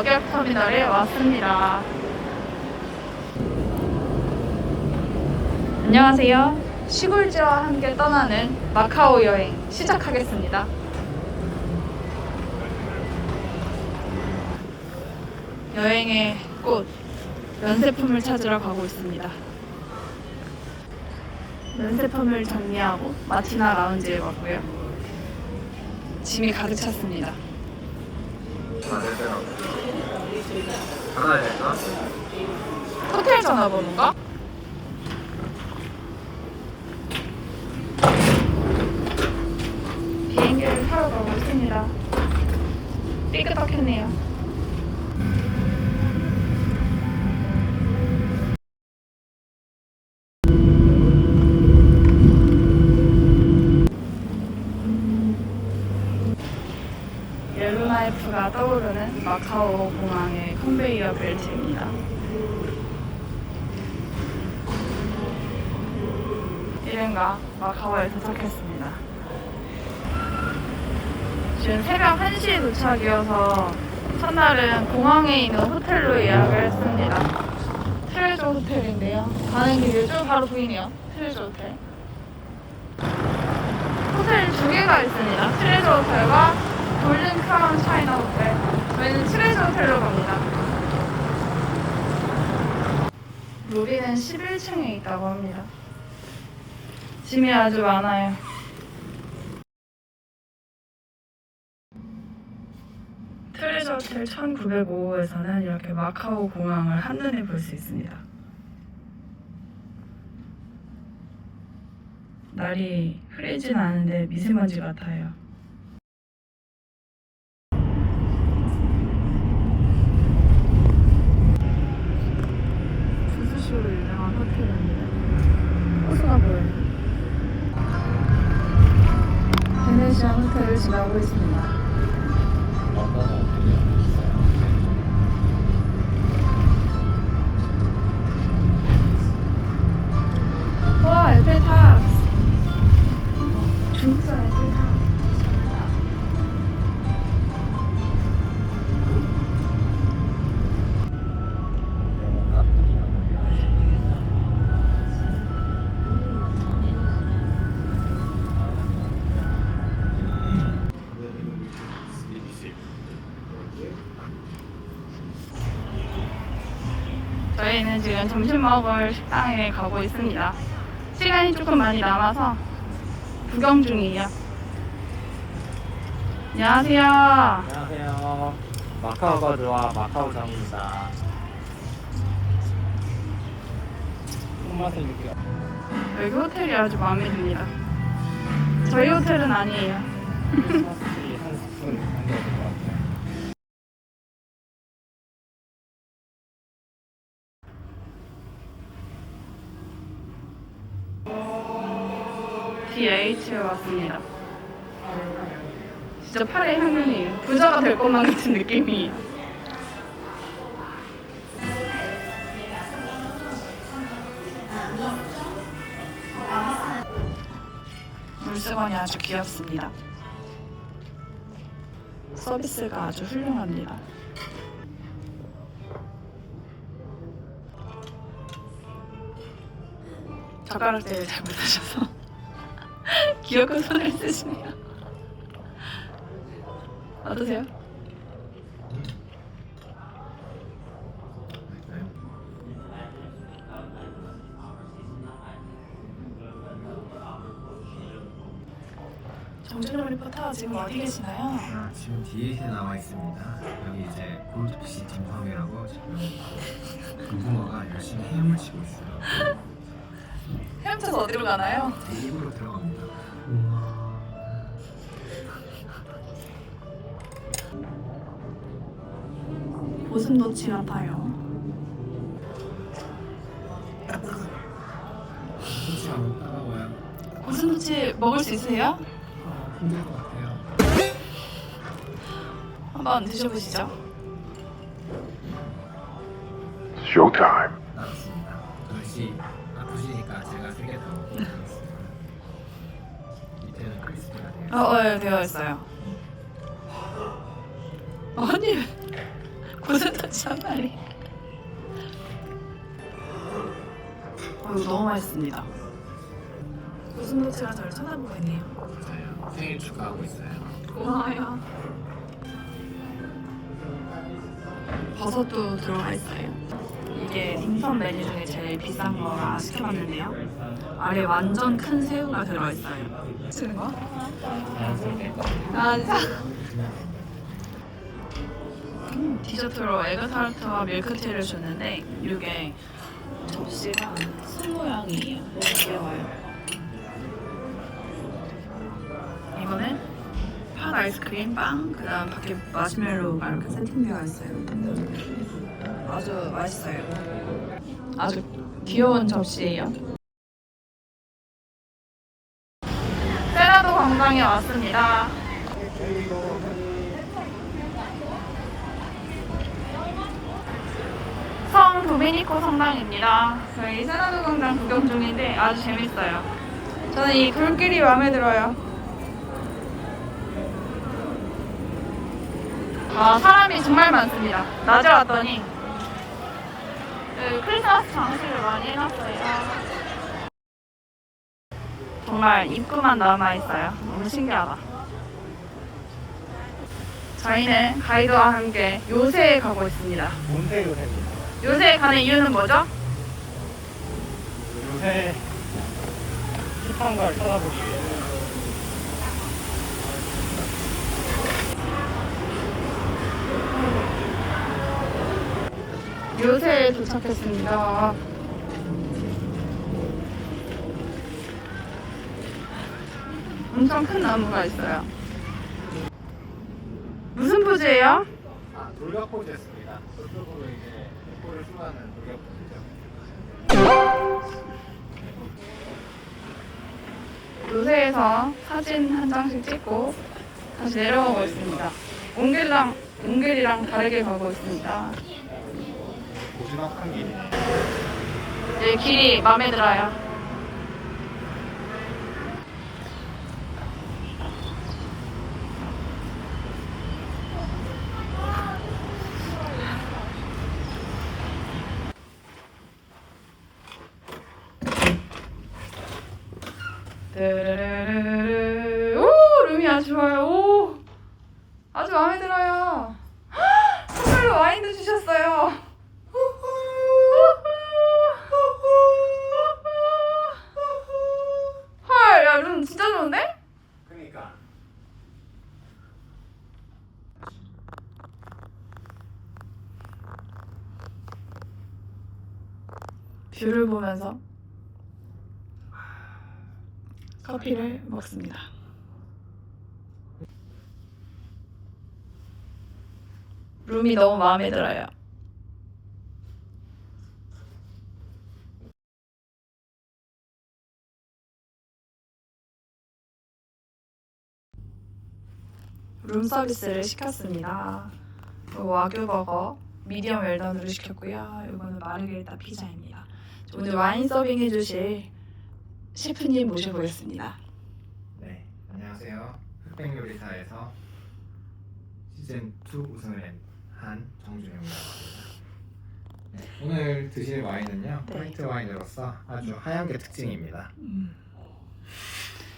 여객터미널에 왔습니다. 안녕하세요. 시골지와 함께 떠나는 마카오 여행 시작하겠습니다. 여행의 꽃, 면세품을 찾으러 가고 있습니다. 면세품을 정리하고 마티나 라운지에 왔고요. 짐이 가득 찼습니다. 받아야 될까? 호텔 전화번호가? 비행기를 타러 가고 있습니다. 삐끗덕했네요. 마카오 공항의 컨베이어 벨트입니다. 이른가 마카오에 도착했습니다. 지금 새벽 1시에 도착이어서 첫날은 공항에 있는 호텔로 예약을 했습니다. 트레저 호텔인데요. 가는 길에 쭉 바로 보이네요. 트레저 호텔. 호텔 두 개가 있습니다. 트레저 호텔과 골든 크라운 차이나 호텔. 저희는 트레저 호텔로 갑니다. 로비는 11층에 있다고 합니다. 짐이 아주 많아요. 트레저 호텔 1905호에서는 이렇게 마카오 공항을 한눈에 볼 수 있습니다. 날이 흐리진 않은데 미세먼지 같아요. 지금 점심 먹을 식당에 가고 있습니다. 시간이 조금 많이 남아서 구경 중이에요. 안녕하세요. 안녕하세요. 마카오 버드와 마카오 장입니다. 손맛을 느끼어. 여기 호텔이 아주 마음에 듭니다. 저희 호텔은 아니에요. DH에 왔습니다. 진짜 팔의 향연이 부자가 될 것만 같은 느낌이. 물수건이 아주 귀엽습니다. 서비스가 아주 훌륭합니다. 젓가락질을 잘못하셔서 귀엽고 손을 쓰시네요. 어떠세요? 정준호 리포터 지금 어디 계시나요? 아, 지금 뒤에 나와 있습니다. 여기 이제 골드피시 dimham이라고 지금 금붕어가 열심히 헤엄을 치고 있어요. 헤엄쳐서 어디로 가나요? 제 입으로 들어갑니다. 고슴도치 같아요. 솔직히 안 따가워요. 고슴도치 먹을 수 있으세요? 아, 힘들 것 같아요. 한번 드셔보시죠. Showtime. 알았습니다. 역시 아프시니까 제가 세개 더 먹겠습니다. 밑에는 크리스피가 되어 어, 어, 예, 되어 있어요. 아니, 무슨 터치 한 마리. 어, 이거 너무 맛있습니다. 무슨 터치가 저를 쳐다보고 있네요. 저요. 생일 축하하고 있어요. 고마워요. 버섯도 들어가 있어요. 이게 딤섬 메뉴 중에 제일 비싼 거라 시켜봤는데요. 아래 완전 큰 새우가 들어있어요. 치는 거? 아 진짜. 음, 디저트로 에그타르트와 밀크티를 줬는데 이게 접시가 손 모양이에요. 너무 귀여워요. 이거는 팥 아이스크림, 빵, 그 다음 밖에 마시멜로우가 이렇게 세팅되어 있어요. 아주 맛있어요. 아주 귀여운 접시예요. 세라도 광장에 왔습니다. 도미니코 성당입니다. 저희 세라도 광장 구경 중인데 아주 재밌어요. 저는 이 돌길이 마음에 들어요. 아, 사람이 정말 많습니다. 낮에 왔더니 그 크리스마스 장식을 많이 해놨어요. 정말 입구만 남아 있어요. 너무 신기하다. 저희는 가이드와 함께 요새에 가고 있습니다. 몬테요새입니다. 요새에 가는 이유는 뭐죠? 요새 힙한 걸 찾아보기 위해 요새에 도착했습니다. 엄청 큰 나무가 있어요. 무슨 포즈예요? 아, 돌격 포즈였습니다. 돌격 포즈죠. 요새에서 사진 한 장씩 찍고 다시 내려가고 있습니다. 옹길랑 옹길이랑 다르게 가고 있습니다. 고즈넉한 길이네. 이 길이 마음에 들어요. 르르르르르. 오, 룸이 아주 좋아요. 오, 아주 마음에 들어요. 헉, 선물로 와인도 주셨어요. 헐, 야, 룸 진짜 좋은데? 그러니까 뷰를 보면서 커피를 먹습니다. 룸이 너무 마음에 들어요. 룸 서비스를 시켰습니다. 그 와규 버거 미디엄 웰던으로 시켰고요. 이거는 마르게리타 피자입니다. 오늘 와인 서빙 해주실 셰프님 모셔보겠습니다. 네, 안녕하세요. 흑백 요리사에서 시즌 2 우승을 한 정준영이라고 합니다. 네, 오늘 드실 와인은요, 네. 화이트 와인으로서 아주 하얀 게 특징입니다.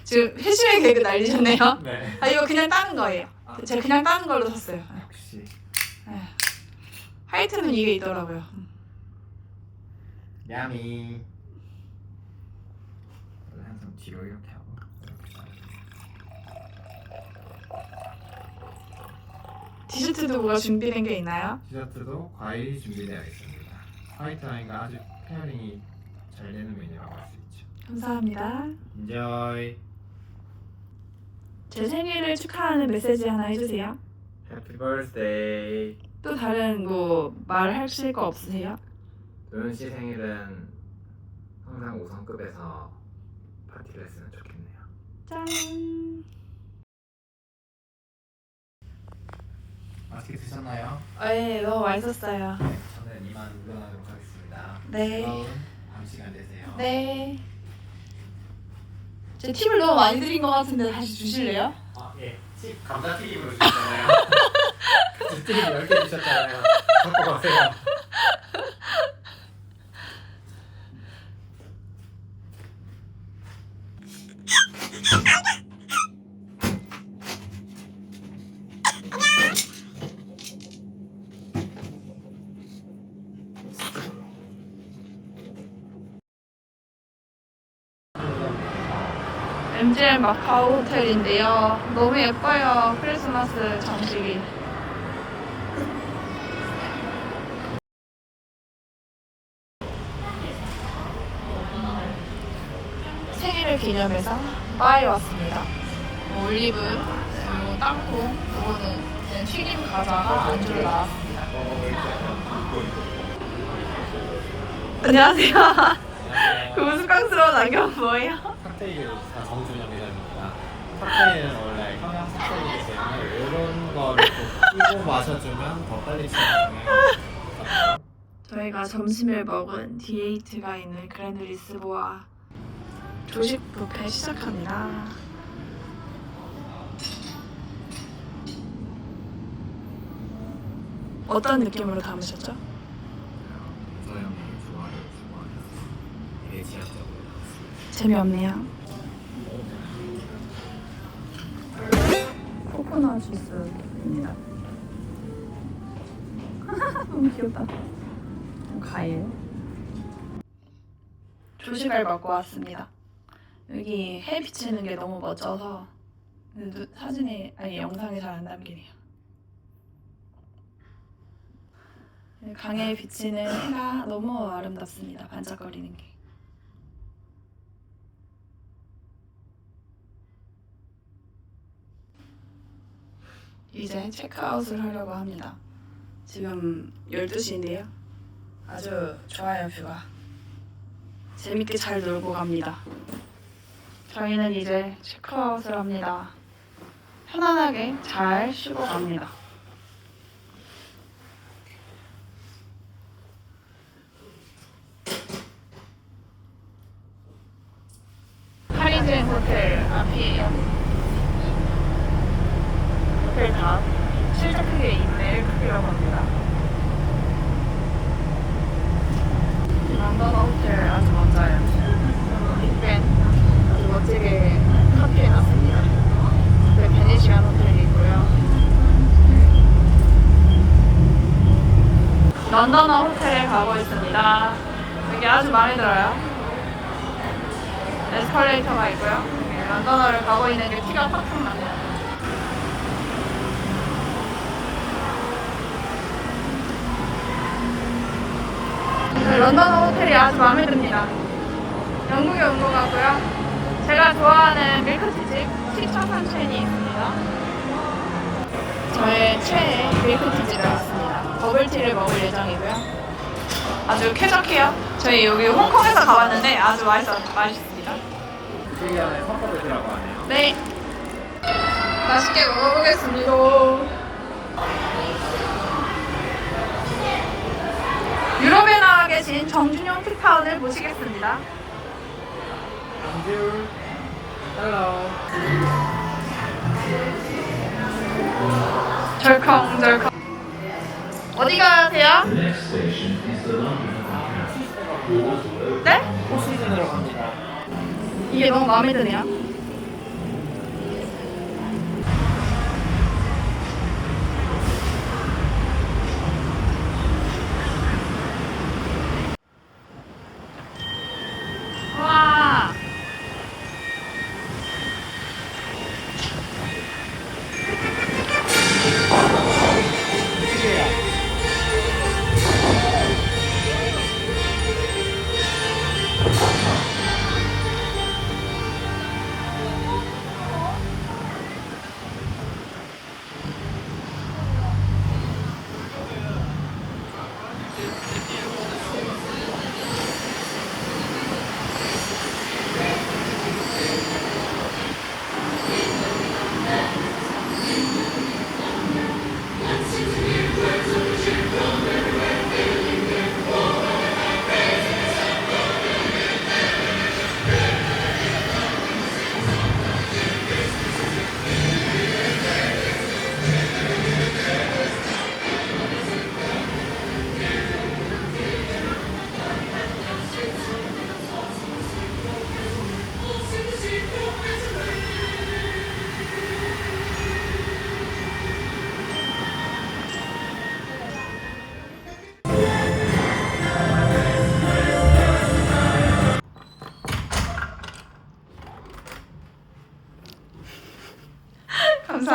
지금 회심의 개그 날리셨네요. 네. 아 이거 그냥 따는 거예요. 제가 그냥 따는 걸로 샀어요. 역시 화이트는 이게 있더라고요. 야미. 항상 뒤로 이렇게 따르고. 디저트도 뭐가 준비된 게 있나요? 디저트도 과일이 준비되어 있습니다. 화이트 와인과 아주 페어링이 잘 되는 메뉴라고 할 수 있죠. 감사합니다. Enjoy. 제 생일을 축하하는 메시지 하나 해주세요. Happy birthday. 또 다른 뭐 말하실 거 없으세요? 도현 씨 생일은 항상 5성급에서 파티를 했으면 좋겠네요. 짠. 맛있게 드셨나요? 네, 너무 맛있었어요. 네, 저는 이만 물러나도록 하겠습니다. 네. 즐거운 밤 시간 되세요. 네. 제 팁을 너무 많이 드린 것 같은데 다시 주실래요? 아, 예. 칩 감자튀김으로 주셨잖아요. 이쪽에 10개 주셨잖아요. 갖고 가세요. MGM 마카오 호텔인데요. 너무 예뻐요. 크리스마스 장식이. 생일을 기념해서 바에 왔습니다. 뭐 올리브, 그리고 땅콩, 이거는 튀김 과자가 안주로 나왔습니다. 안녕하세요. 그 우스꽝스러운 안경 뭐예요? 칵테일 다 정준영 회장입니다. 칵테일은 원래 평양 칵테일이기 때문에 이런 거를 좀 끼고 마셔주면 더 빨리 취하거든요. 저희가 점심을 먹은 D8가 있는 그랜드 리스보아 조식 뷔페 시작합니다. 어떤 느낌으로 담으셨죠? 저 형이 좋아요, 나왔어요. 재미없네요. 코코넛 주스입니다. 너무 귀엽다. 과일. 조식을 먹고 왔습니다. 여기 해 비치는 게 너무 멋져서 누- 사진에 아니 영상에 잘 안 담기네요. 강에 비치는 해가 너무 아름답습니다. 반짝거리는 게. 이제 체크아웃을 하려고 합니다. 지금 12시인데요. 아주 좋아요, 뷰가. 재밌게 잘 놀고 갑니다. 저희는 이제 체크아웃을 합니다. 편안하게 잘 쉬고 갑니다. 카리젠 호텔 앞이에요. 호텔 다 실제 크기에 있는 크기라고 합니다. 런던 호텔 아주 멋져요. 빅벤 아주 멋지게 카피해 놨습니다. 네, 베네시안 호텔이 있고요. 런던어 호텔에 가고 있습니다. 여기 아주 마음에 들어요. 에스컬레이터가 있고요. 네, 런던어를 가고 있는 게 티가 팍팍 나요. 네, 런던 호텔이 아주 마음에 듭니다. 영국에 온 것 같고요. 제가 좋아하는 밀크티집 식차산첸이 있습니다. 저의 최애 밀크티집에 왔습니다. 버블티를 먹을 예정이고요. 아주 쾌적해요. 저희 여기 홍콩에서 가봤는데 아주 맛있어, 맛있습니다. 칠리안에 섞어드시라고 하네요. 네. 맛있게 먹어보겠습니다. 유럽에 계신 정준용 특파원을 모시겠습니다. 절컹절컹. 어디 가세요? 네? 포시즌으로 갑니다. 이게 너무 마음에 드네요.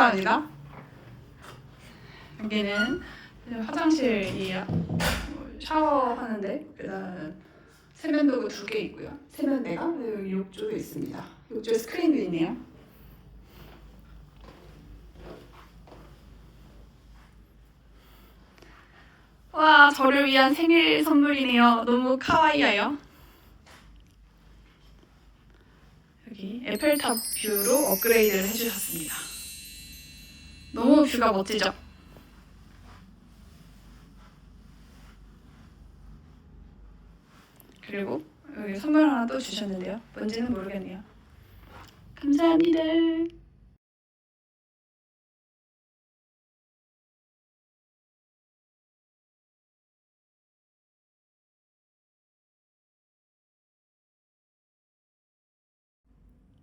감사합니다. 여기는 화장실이야. 샤워하는데 일단 세면도구 두 개 있고요. 세면대가 여기 욕조도 있습니다. 욕조에 스크린도 있네요. 와, 저를 위한 생일 선물이네요. 너무 카와이해요. 여기 에펠탑 뷰로 업그레이드를 해주셨습니다. 너무 뷰가 멋지죠? 그리고 여기 선물 하나 또 주셨는데요. 뭔지는 모르겠네요. 감사합니다.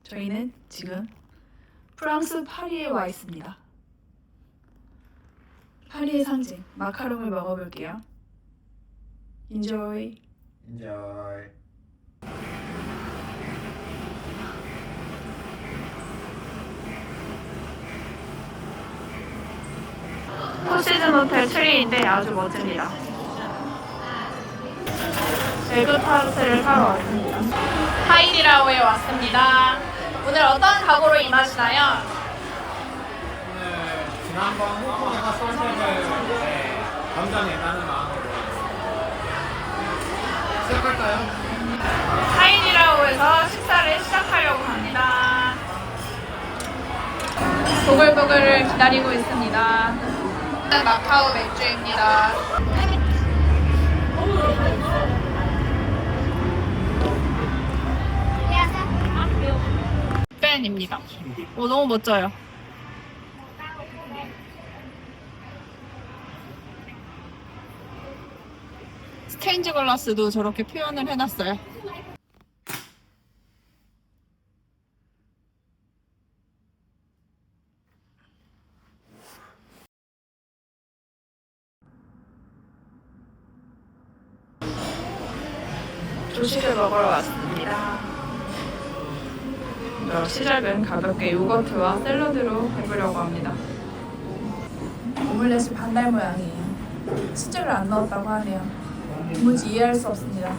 저희는 지금 프랑스 파리에 와 있습니다. 파리의 상징 마카롱을 먹어볼게요. Enjoy. Enjoy. 포시즌 호텔 트리인데 아주 멋집니다. 에그 타르트를 사러 왔습니다. 하이디라오에 왔습니다. 오늘 어떤 각오로 임하시나요? 지난번 홍콩에서 소식을 네, 감정했다는 마음으로 시작할까요? 하이디라오에서 식사를 시작하려고 합니다. 보글보글을 기다리고 있습니다. 마카오 맥주입니다. 팬입니다. 오 너무 멋져요. 스테인즈 글라스도 저렇게 표현을 해놨어요. 조식을 먹으러 왔습니다. 먼저 시작은 가볍게 요거트와 샐러드로 해보려고 합니다. 오믈렛이 반달 모양이에요. 치즈를 안 넣었다고 하네요. 도무지 이해할 수 없습니다.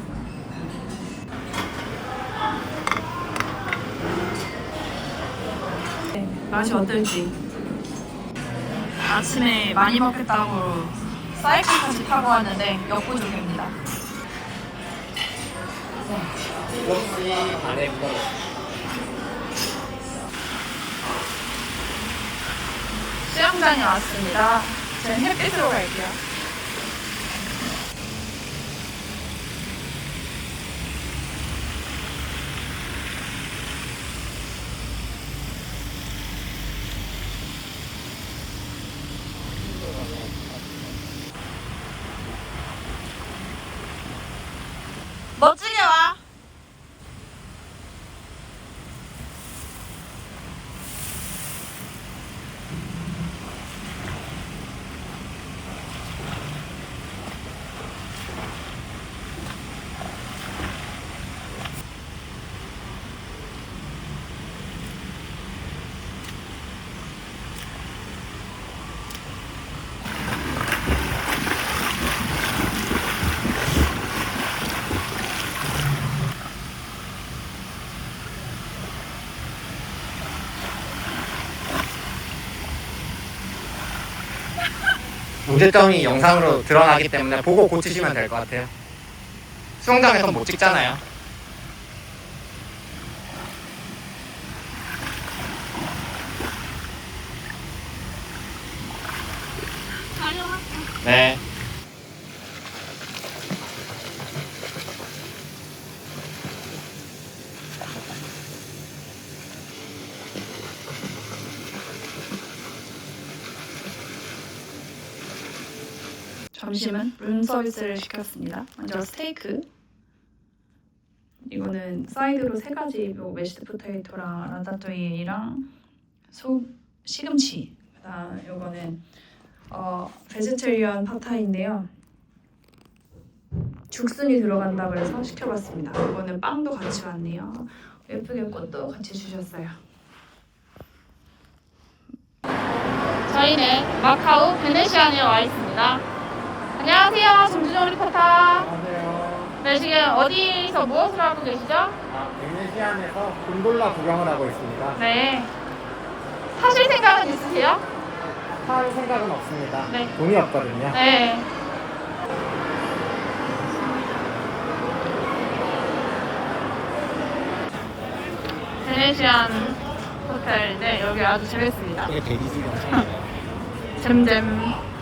네, 맛이 어떨지. 아침에 많이 먹겠다고 사이클까지 타고 왔는데 역부족입니다. 수영장에 왔습니다. 저는 햇빛으로 갈게요. 멋지게 와. 문제점이 영상으로 드러나기 때문에 보고 고치시면 될 것 같아요. 수영장에서 못 찍잖아요. 네. 점심은 룸 서비스를 시켰습니다. 먼저 스테이크. 이거는 사이드로 세 가지 뭐 메시드 포테이토랑 라타토이랑 소 시금치. 그다음 이거는 어 베지테리언 파타인데요. 죽순이 들어간다 그래서 시켜봤습니다. 이거는 빵도 같이 왔네요. 예쁘게 꽃도 같이 주셨어요. 저희는 마카오 베네시안에 와 있습니다. 안녕하세요, 정준영 리포터. 안녕하세요. 네, 지금 어디서 무엇을 하고 계시죠? 아, 베네시안에서 곤돌라 구경을 하고 있습니다. 네. 하실 생각은 있으세요? 할 생각은 없습니다. 네. 돈이 없거든요. 네. 베네시안 호텔인데 여기 아주 재밌습니다. 이게 베리지가. 잼잼.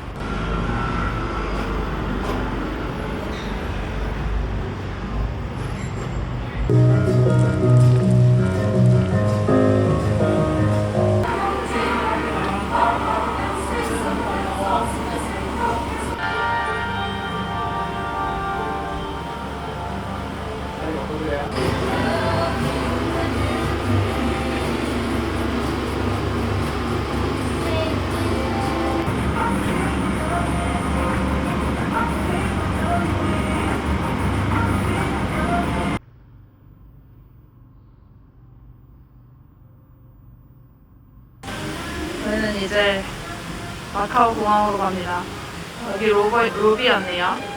마카오 공항으로 갑니다. 여기 로버, 로비였네요.